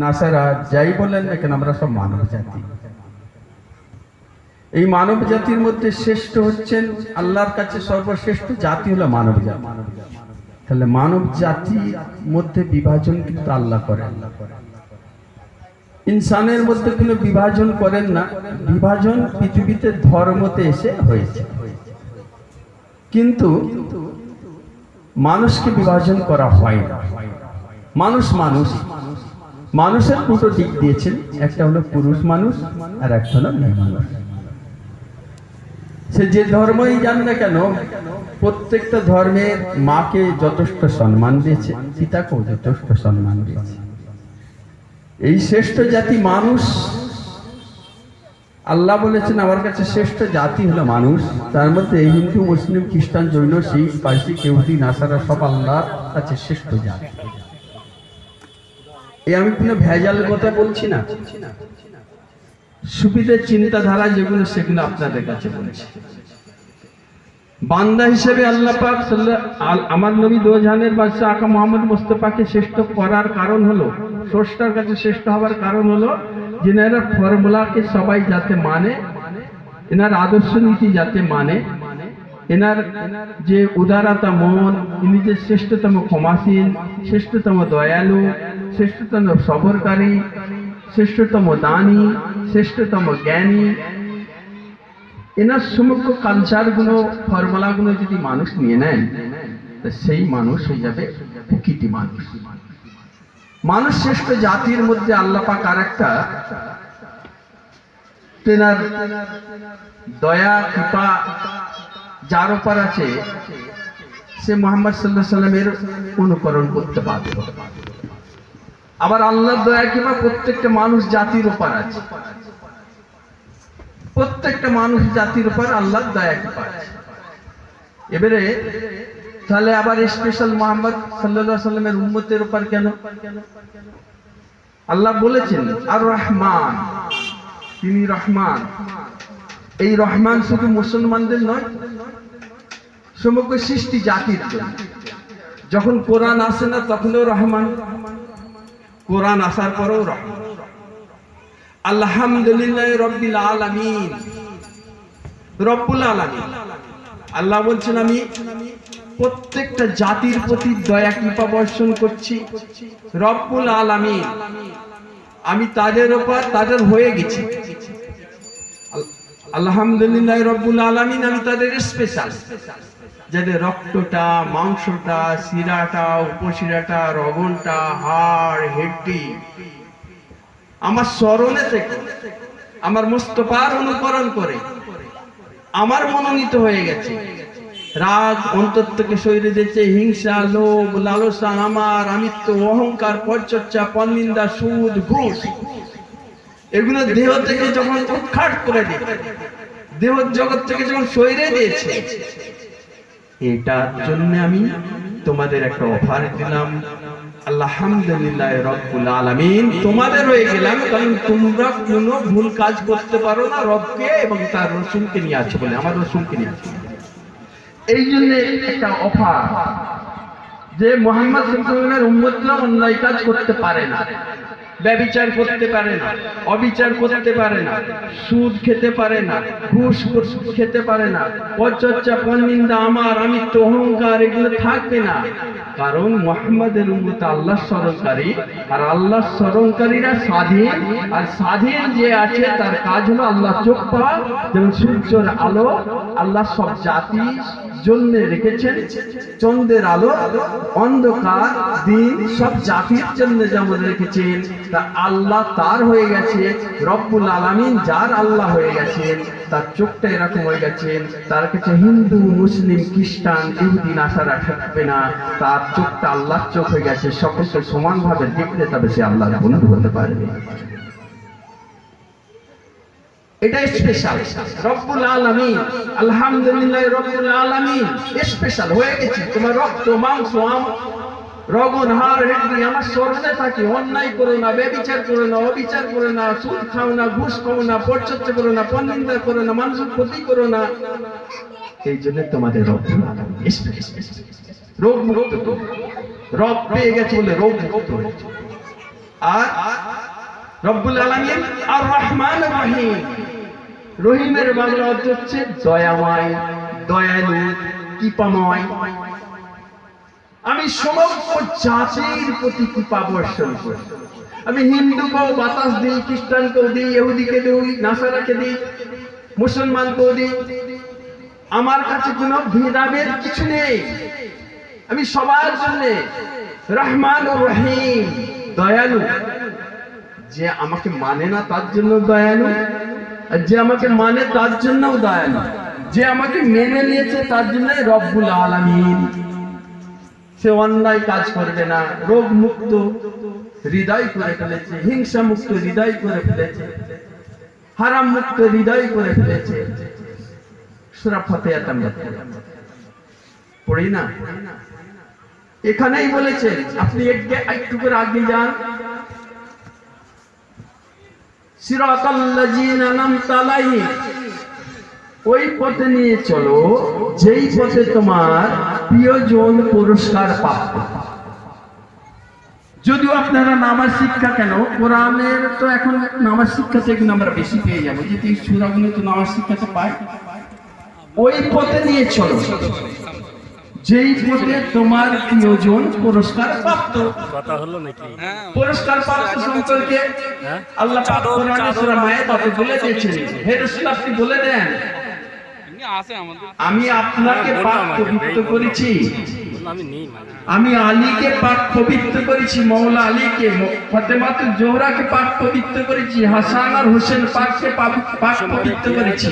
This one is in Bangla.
নাসারা যাই বলেন না কেন, আমরা সব মানব জাতি। এই মানব জাতির মধ্যে শ্রেষ্ঠ হচ্ছেন আল্লাহর কাছে সর্বশ্রেষ্ঠ জাতি হলো মানব জাতি। তাহলে মানব জাতির মধ্যে বিভাজন কিন্তু আল্লাহ করেন। ইনসানের মধ্যে কোনো বিভাজন করেন না, বিভাজন পৃথিবীতে ধর্মতে এসে হয়েছে। কিন্তু মানুষকে বিভাজন করা হয় না। মানুষ মানুষ মানুষের দুটো দিক দিয়েছেন। একটা হলো পুরুষ মানুষ, আর একটা হলো মেয়ে মানুষ। সে যে ধর্মই জান না কেন, প্রত্যেকটা ধর্মের মাকে যথেষ্ট সম্মান দিয়েছে, পিতাকেও যথেষ্ট সম্মান দিয়েছে। এই শ্রেষ্ঠ জাতি মানুষ, আল্লাহ বলেছেন, আমার কাছে শ্রেষ্ঠ জাতি হলো মানুষ। তার মধ্যে হিন্দু, মুসলিম, খ্রিস্টান, জৈন, শিখ, পার্সি কেউদি নাসারা, সব আল্লাহর কাছে শ্রেষ্ঠ জাতি। এই আমি কোনো ভেজাল কথা বলছি না। সুবিধের চিন্তাধারা যেগুলো, সেগুলো আপনাদের কাছে বলছি। বান্দা হিসেবে আল্লাহ পাক আমার নবী দোজানের বাদশাহ আকা মোহাম্মদ মোস্তফাকে শ্রেষ্ঠ করার কারণ হলো, স্রষ্টার কাছে শ্রেষ্ঠ হওয়ার কারণ হলো, যেনারা ফর্মুলাকে সবাই যাতে মানে এনার আদর্শ নীতি যাতে মানে এনার যে উদারতা, মন, ইনি যে শ্রেষ্ঠতম ক্ষমাসীন, শ্রেষ্ঠতম দয়ালু, শ্রেষ্ঠতম সবরকারী, শ্রেষ্ঠতম দানী, শ্রেষ্ঠতম জ্ঞানী, এনার সমগ্র কালচারগুলো, ফর্মুলাগুলো যদি মানুষ নিয়ে নেয় সেই মানুষ হয়ে যাবে প্রকৃতি মানুষ। মানুষ শ্রেষ্ঠ জাতির মধ্যে আল্লাহ পাক আর একটা তেনার দয়া, কৃপা যার উপর আছে, সে মোহাম্মদ সাল্লাহ সাল্লামের অনুকরণ করতে বাধ্য আবার আল্লাহর দয়া কৃপা প্রত্যেকটা মানুষ জাতির উপর আছে। প্রত্যেকটা মানুষ জাতির উপর আল্লাহর দয়া কৃপা এবারে, তাহলে আবার স্পেশাল মোহাম্মদ সাল্লাহ সাল্লামের উম্মতের উপর কেন? আল্লাহ বলেছেন, আর রহমান, তিনি রহমান। এই রহমান শুধু মুসলমানদের নয় সমগ্র সৃষ্টি জাতির। যখন কোরআন আসে না, তখনও রহমান। কোরআন আসার পরেও রহমান। আলহামদুলিল্লাহ রব্বিল আলামিন। রব্বুল আলামিন। আল্লাহ বলছেন, আমি প্রত্যেকটা জাতির প্রতি দয়া, কৃপা বর্ষণ করছি। রব্বুল আলামিন। আমি তাদের উপর, তাদের হয়ে গেছি। আল- আলহামদুলিল্লাহ রব্বুল আলামিন, আমি তাদের স্পেশাল যাদের রক্তটা, মাংসটা, শিরাটা, উপশিরাটা, রগনটা, হাড় হেড্ডি আমার স্মরণে থেকে, আমার মুস্তফার অনুকরণ করে, আমার মনোনীত হয়ে গেছে। রাগ, অন্তর থেকে শরীরে দিচ্ছে হিংসা, লোভ, লালসা আমার আমিত্ব, অহংকার, পরচর্চা, পরনিন্দা, সুদ, ঘুষ, এগুলো দেহ থেকে যখন উৎখাট করে দিয়ে, দেহ জগৎ থেকে যখন শরীরে দিয়েছে এটার জন্য আমি তোমাদের একটা অফার দিলাম। আলহামদুলিল্লাহ তোমাদের গেলাম, কারণ তোমরা কোনো কাজ করতে পারো না রবকে এবং তার নিয়ে বলে, আমার নিয়ে এই জন্য একটা অফার যে মোহাম্মদ সাল্লামের উম্মতরা অন্যায় কাজ করতে পারে না, ব্যবিচার করতে পারে না, অবিচার করতে পারে না, সুদ খেতে পারে না, ঘুষ খেতে পারে না পরচর্চা পরনিন্দা আমার আমিত্ব অহংকার, এগুলো থাকবে না। কারণ মোহাম্মদের উম্মত আল্লাহ স্মরণকারী, আর আল্লাহ স্মরণকারীরা স্বাধীন, আর স্বাধীন যে আছে তার কাজ হলো আল্লাহ চোখ পাওয়া যেমন সূর্যের আলো আল্লাহ সব জাতি জন্য রেখেছেন। চন্দ্রের আলো, অন্ধকার, দিন, সব জাতির জন্য যেমন রেখেছেন, তা আল্লাহ তার হয়ে গেছে, রব্বুল আলামিন যার আল্লাহ হয়ে গেছেন তার চোখটা এরকম হয়ে গেছেন তার কাছে হিন্দু, মুসলিম, খ্রিস্টান, ইহুদি, নাসারা থাকবে না, তার চোখটা আল্লাহর চোখ হয়ে গেছে, সকলকে সমানভাবে দেখলে তবে সে আল্লাহর বন্ধু হতে পারবে। এটা স্পেশাল রব্বুল আলামিন, আলহামদুলিল্লাহ রব্বুল আলামিন স্পেশাল হয়ে গেছে। তোমার রক্ত, মাংস রগন হার হেডি আমার স্মরণে থাকে, অন্যায় করো না ব্যবিচার করো না, অবিচার করো না, সুদ খাও না, ঘুষ খাও না পরচর্চা করো না পরনিন্দা করো না, মানুষের ক্ষতি করো না। এই জন্য তোমাদের রব্বুল আলামিন রোগ রব পেয়ে গেছে বলে রোগ আর রব্বুল আলামিন আর রহমান রহিম। রহিমের বাংলা অর্থ হচ্ছে দয়াময়, দয়ালু, কৃপাময়। আমি সমগ্র জাতির প্রতি কৃপা বর্ষণ করি। আমি হিন্দুকেও বাতাস দিই খ্রিস্টানকেও দিই ইহুদিকে দিই নাসারাকে দিই মুসলমানকেও দিই। আমার কাছে কোনো ভেদাভেদ কিছু নেই। আমি সবার জন্য রহমান ও রহিম, দয়ালু। যে আমাকে মানে না, তার জন্য দয়ালু। আর যে আমাকে মানে তার জন্যও দয়ালু। যে আমাকে মেনে নিয়েছে, তার জন্য রব্বুল আলামিন। সে অন্যায় কাজ করবে না, রোগ মুক্ত, হৃদয় করে ফেলেছে, হিংসা মুক্ত, হৃদয় করে ফেলেছে, হারাম মুক্ত, হৃদয় করে ফেলেছে। সুরা ফাতিহাত আমরা পড়ি। না? এখানেই বলেছে, আপনি একটু- করে আগে যান ওই পথে নিয়ে চলো, যেই পথে তোমার প্রিয়জন পুরস্কার প্রাপ্ত যদিও আপনারা নামাজ শিক্ষা কেন? কোরআনের তো এখন নামাজ শিক্ষা থেকে আমরা বেশি পেয়ে যাব। এই সুরাগুলো তো নামাজ শিক্ষাতে পায়। ওই পথে নিয়ে চলো। যেই পথে তোমার প্রিয়জন পুরস্কার প্রাপ্ত। কথা হলো নাকি? পুরস্কার প্রাপ্ত সম্পর্কে হ্যাঁ? আল্লাহ পাক কোরআনে সূরা মায়েদাতে বলে দিয়েছেন। হে রাসূল আপনি বলে দেন। আমি আপনাকে পাক পবিত্র করেছি। আমি নেই মানে। আলীকে পাক পবিত্র করেছি মৌলা আলীকে ফতেমাতুল জোহরাকে পাক পবিত্র করেছি হাসান আর হোসেন পাককে পাক পাক পবিত্র করেছি।